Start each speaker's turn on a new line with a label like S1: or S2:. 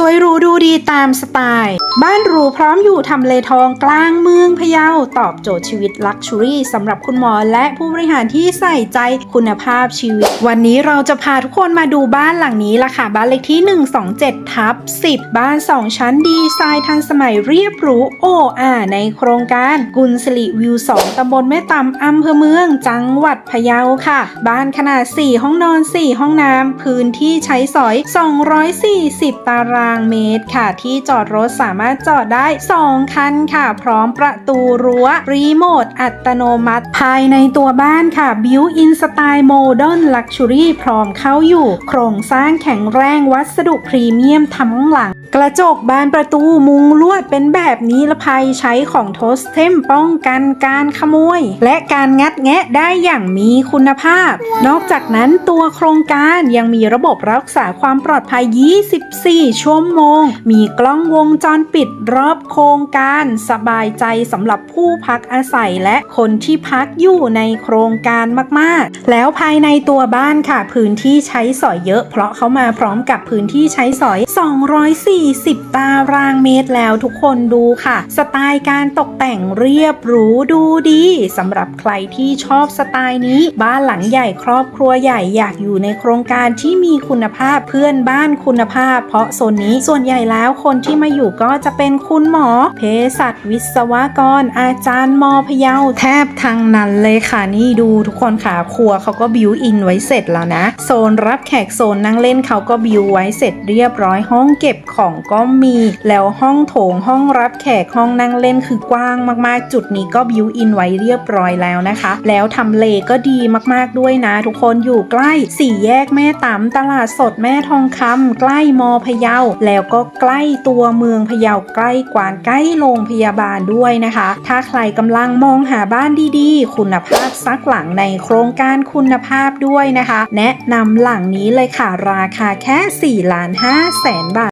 S1: สวยหรูดูดีตามสไตล์ บ้านหรูพร้อมอยู่ทำเลทองกลางเมืองพะเยาตอบโจทย์ชีวิตลักชัวรี่สำหรับคุณหมอและผู้บริหารที่ใส่ใจคุณภาพชีวิต วันนี้เราจะพาทุกคนมาดูบ้านหลังนี้ละค่ะ บ้านเลขที่ 127ทับ10 บ้าน 2 ชั้นดีไซน์ทันสมัยเรียบหรูโออาในโครงการกุลสิริวิว 2ตำบลแม่ตำอำเภอเมือง จังหวัดพะเยาค่ะ บ้านขนาด 4 ห้องนอน 4 ห้องน้ำพื้นที่ใช้สอย 240 ตารางางเมตรค่ะ ที่จอดรถสามารถจอดได้ 2 คันค่ะ พร้อมประตูรั้ว รีโมท อัตโนมัติ ภายในตัวบ้านค่ะบิวอินสไตล์โมเดิร์นลักชัวรี่พร้อมเข้าอยู่ โครงสร้างแข็งแรงวัสดุพรีเมียมทั้งหลัง กระจกบานประตูมุงลวดเป็นแบบนี้ละภัยใช้ของโทสเทมป้องกันการขโมย และการงัดแงะได้อย่างมีคุณภาพ นอกจากนั้นตัวโครงการยังมีระบบรักษาความปลอดภัย 24 ชั่วโมง มีกล้องวงจรปิดรอบโครงการสบายใจสำหรับผู้พักอาศัยและคนที่พักอยู่ในโครงการมากๆ แล้วภายในตัวบ้านค่ะ พื้นที่ใช้สอยเยอะ เพราะเขามาพร้อมกับพื้นที่ใช้สอย40 ตารางเมตรแล้วทุกคนดูค่ะ สไตล์การตกแต่งเรียบหรูดูดีสำหรับใครที่ชอบสไตล์นี้ บ้านหลังใหญ่ครอบครัวใหญ่อยากอยู่ในโครงการที่มีคุณภาพเพื่อนบ้านคุณภาพ เพราะโซนนี้ส่วนใหญ่แล้วคนที่มาอยู่ก็จะเป็นคุณหมอเภสัชวิศวกร อาจารย์มอพยาแทบทางนั้นเลยค่ะนี่ดูทุกคนค่ะครัวเขาก็บิวอินไว้เสร็จแล้วนะ โซนรับแขกโซนนั่งเล่นเขาก็บิวไว้เสร็จเรียบร้อยห้องเก็บของก็มี แล้วห้องโถงห้องรับแขกห้องนั่งเล่นคือกว้างมากๆ จุดนี้ก็บิวอินไว้เรียบร้อยแล้วนะคะ แล้วทำเลก็ดีมากๆด้วยนะ ทุกคนอยู่ใกล้สี่แยกแม่ตำตลาดสดแม่ทองคำใกล้มอพะเยา แล้วก็ใกล้ตัวเมืองพะเยาใกล้กว่าใกล้โรงพยาบาลด้วยนะคะ ถ้าใครกำลังมองหาบ้านดีๆ คุณภาพซักหลังในโครงการคุณภาพด้วยนะคะ แนะนำหลังนี้เลยค่ะราคาแค่4ล้าน5แสนบาท